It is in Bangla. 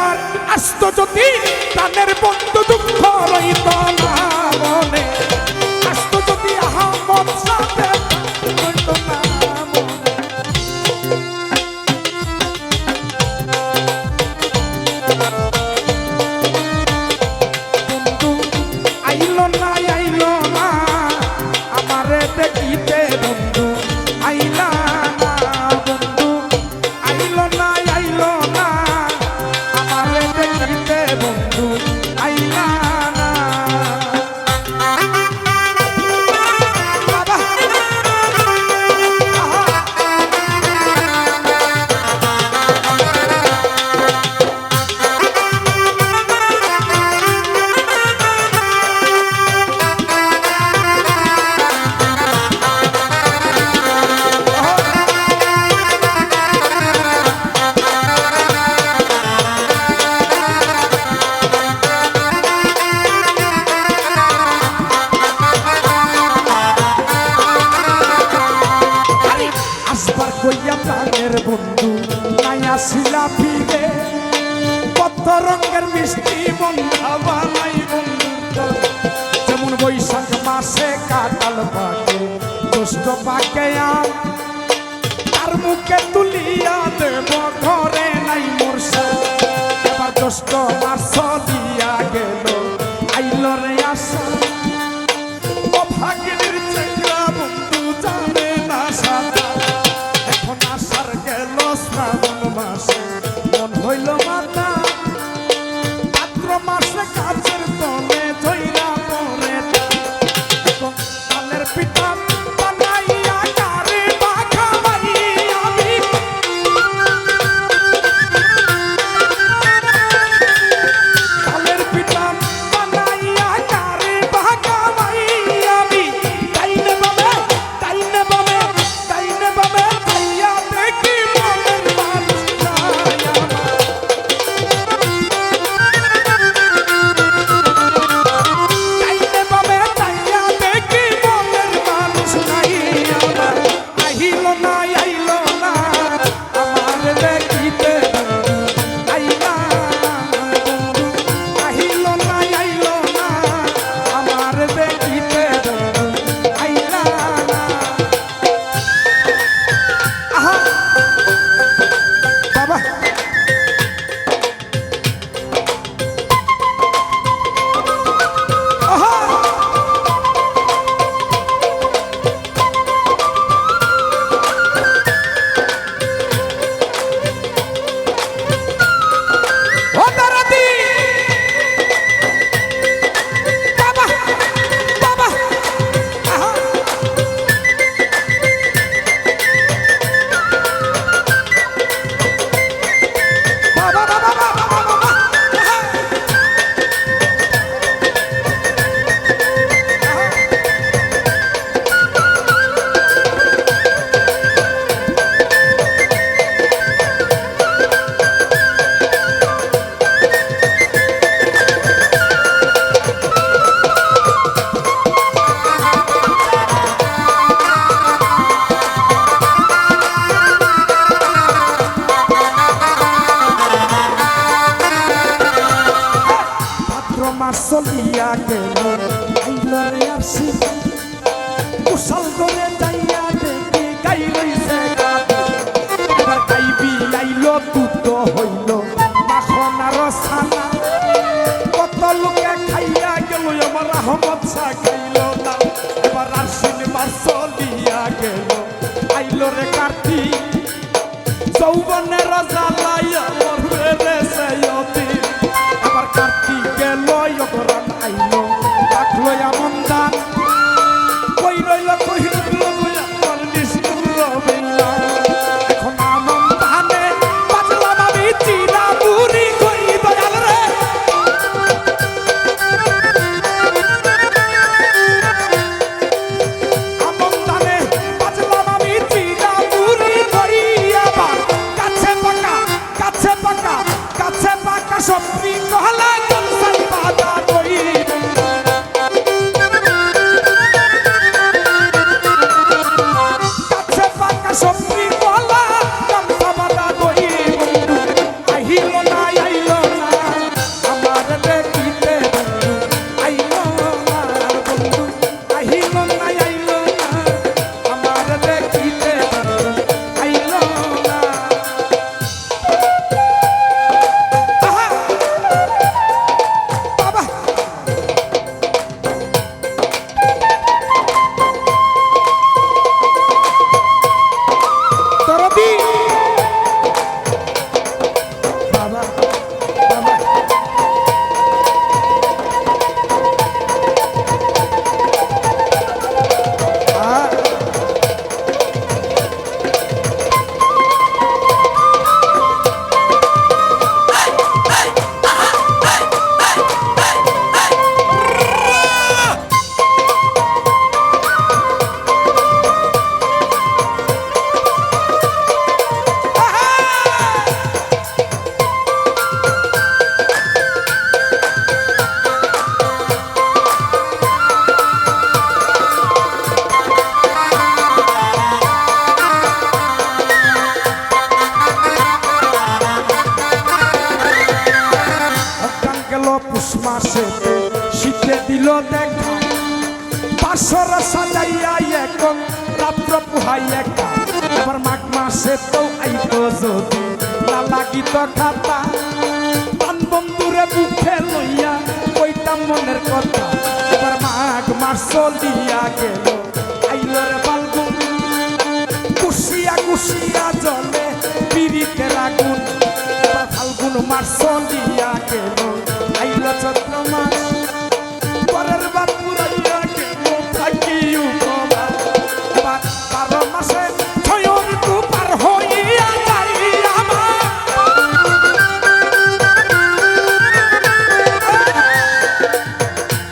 আমার আস্ত যদি প্রাণের বন্ধু দুঃখ রইত না রঙের মিষ্টি বন্ধা যেমন বৈশাখ মাসে কাটাল পাকে, দুষ্ট পাকে আর মুখে তুলিয়া দেব, ঘরে নাই মোর এবার দুষ্ট মাস আমার চলিয়া গেল কুশল করে যাইয়া দেখি গাই রইছে এবার গাইবি আইল দুধ হইল। মাখন আর ছানা, কত লোকে খাইয়া গেল আমার আহমদ শাহ খাইল না। এবার আর সিনেমা চলিয়া গেল। আইল রে কাটি যৌবনের জ্বালা মাসে শীতে দিল দেখা। পাঁচশোর সাজাইয়া এখন, রাত্র পুহাই একা এবার মাঘ মাসে তো আইতো যদি না লাগিত খাতা। প্রাণ বন্ধুরে বুকে লইয়া কইতাম মনের কথা। এবার মাঘ মাস চলিয়া গেল